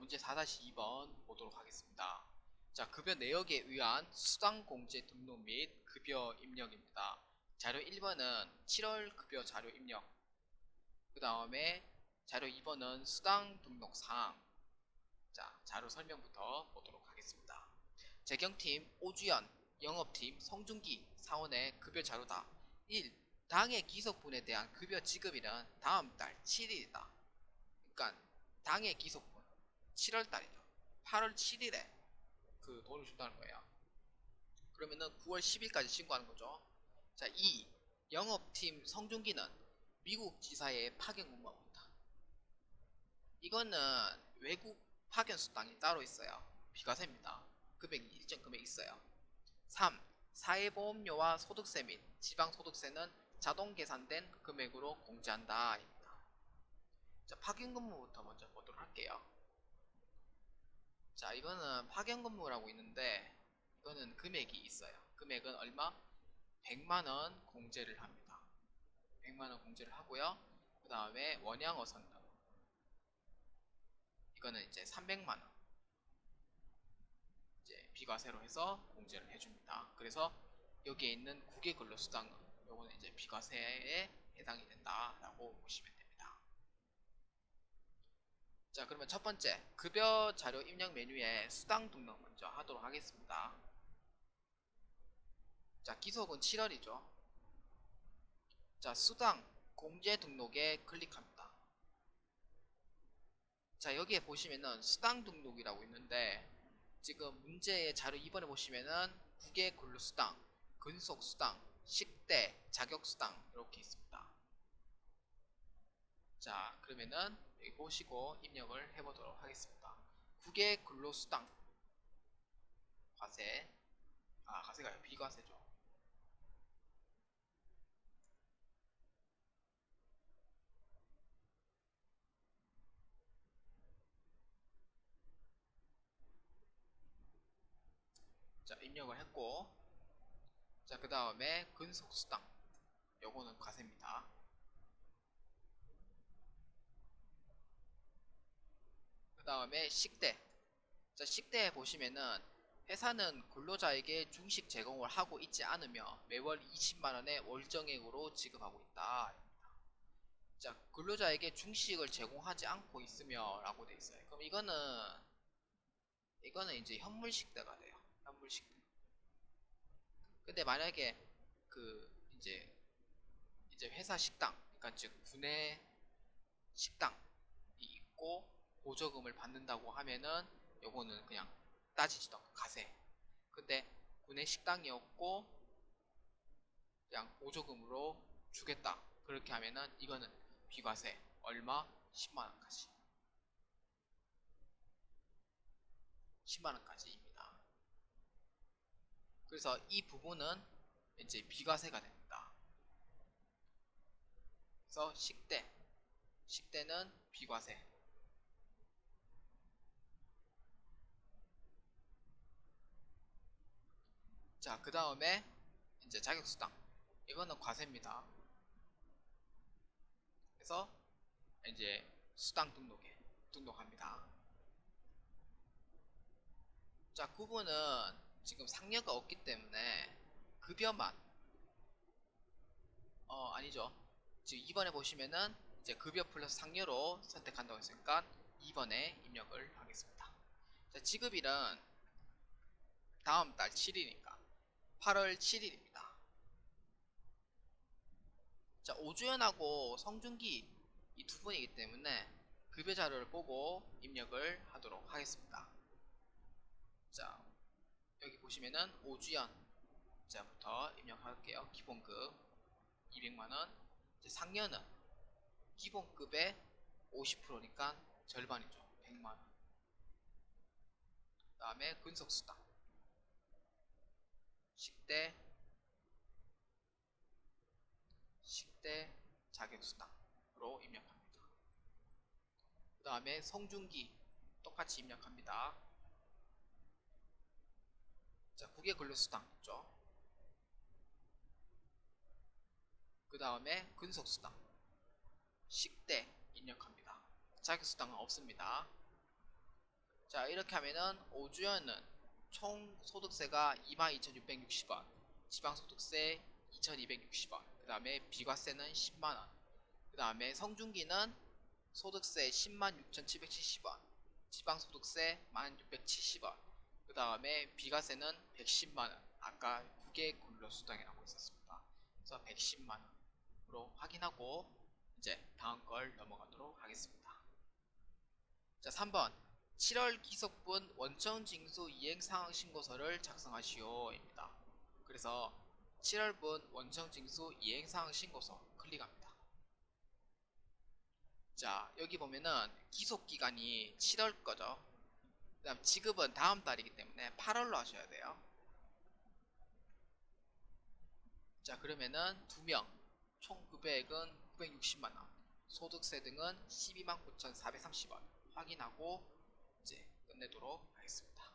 자, 문제 4-2번 보도록 하겠습니다. 자, 급여 내역에 의한 수당 공제 등록 및 급여 입력입니다. 자료 1번은 7월 급여 자료 입력. 그 다음에 자료 2번은 수당 등록 사항. 자, 자료 설명부터 보도록 하겠습니다. 재경팀 오주연, 영업팀 성준기 사원의 급여 자료다. 1. 당의 기속분에 대한 급여 지급일은 다음 달 7일이다. 그러니까 당의 기속분 7월 달이죠. 8월 7일에 그 돈을 준다는 거예요. 그러면은 9월 10일까지 신고하는 거죠. 자, 2. 영업팀 성준기는 미국 지사에 파견 근무하고 있다. 이거는 외국 파견 수당이 따로 있어요. 비과세입니다. 금액이 일정 금액 있어요. 3. 사회보험료와 소득세 및 지방소득세는 자동 계산된 금액으로 공제한다. 입니다. 자, 파견 근무부터 먼저 보도록 할게요. 자, 이거는 파견 근무라고 있는데 이거는 금액이 있어요. 금액은 얼마? 100만원 공제를 합니다. 100만원 공제를 하고요. 그 다음에 원양어 선등. 이거는 이제 300만원. 이제 비과세로 해서 공제를 해줍니다. 그래서 여기에 있는 국외 근로수당은 요거는 이제 비과세에 해당이 된다라고 보시면 됩니다. 자, 그러면 첫 번째 급여 자료 입력 메뉴에 수당 등록 먼저 하도록 하겠습니다. 자, 기속은 7월이죠. 자, 수당 공제 등록에 클릭합니다. 자, 여기에 보시면은 수당 등록이라고 있는데 지금 문제의 자료 2번에 보시면은 국외 근로수당, 근속수당, 식대, 자격수당 이렇게 있습니다. 자, 그러면은 여기 보시고 입력을 해보도록 하겠습니다. 국외 근로수당 과세, 아 과세가 비과세죠. 자, 입력을 했고, 자, 그 다음에 근속수당. 요거는 과세입니다. 다음에 식대. 자, 식대에 보시면은 회사는 근로자에게 중식 제공을 하고 있지 않으며 매월 20만원의 월정액으로 지급하고 있다. 자, 근로자에게 중식을 제공하지 않고 있으며 라고 돼 있어요. 그럼 이거는 이거는 이제 현물식대가 돼요. 현물식대. 근데 만약에 그 이제 이제 회사 식당, 그러니까 즉 군의 식당이 있고 보조금을 받는다고 하면은 요거는 그냥 따지지도 않고 가세. 근데 군의 식당이 없고 그냥 보조금으로 주겠다. 그렇게 하면은 이거는 비과세 얼마? 10만 원까지. 10만 원까지입니다. 그래서 이 부분은 이제 비과세가 됩니다. 그래서 식대, 식대는 비과세. 자, 그 다음에 이제 자격수당. 이거는 과세입니다. 그래서 이제 수당 등록에 등록합니다. 자, 구분은 지금 상여가 없기 때문에 급여만 어 아니죠. 지금 2번에 보시면은 이제 급여 플러스 상여로 선택한다고 했으니까 2번에 입력을 하겠습니다. 자, 지급일은 다음 달 7일이니까 8월 7일입니다. 자, 오주연하고 성준기 이 두 분이기 때문에 급여 자료를 보고 입력을 하도록 하겠습니다. 자, 여기 보시면은 오주연 자부터 입력할게요. 기본급 200만원. 상여는 기본급의 50%니까 절반이죠. 100만원. 그 다음에 근속수당. 식대, 식대 자격수당으로 입력합니다. 그 다음에 성중기 똑같이 입력합니다. 자, 국외 근로수당 있죠. 그 다음에 근속수당, 식대 입력합니다. 자격수당은 없습니다. 자 이렇게 하면은 5주연은 총 소득세가 22,660원 지방소득세 2,260원 그 다음에 비과세는 10만원 그 다음에 성중기는 소득세 106,770원 지방소득세 1,670원 그 다음에 비과세는 110만원. 아까 9개 근로수당이라고 있었습니다. 그래서 110만원으로 확인하고 이제 다음 걸 넘어가도록 하겠습니다. 자 3번 7월 기속분 원천 징수 이행 상황 신고서를 작성하시오입니다. 그래서 7월분 원천 징수 이행 상황 신고서 클릭합니다. 자 여기 보면은 기속 기간이 7월 거죠. 그다음 지급은 다음 달이기 때문에 8월로 하셔야 돼요. 자 그러면은 두명총 급여액은 960만 원, 소득세 등은 12만 9,430원 확인하고 끝내도록 하겠습니다.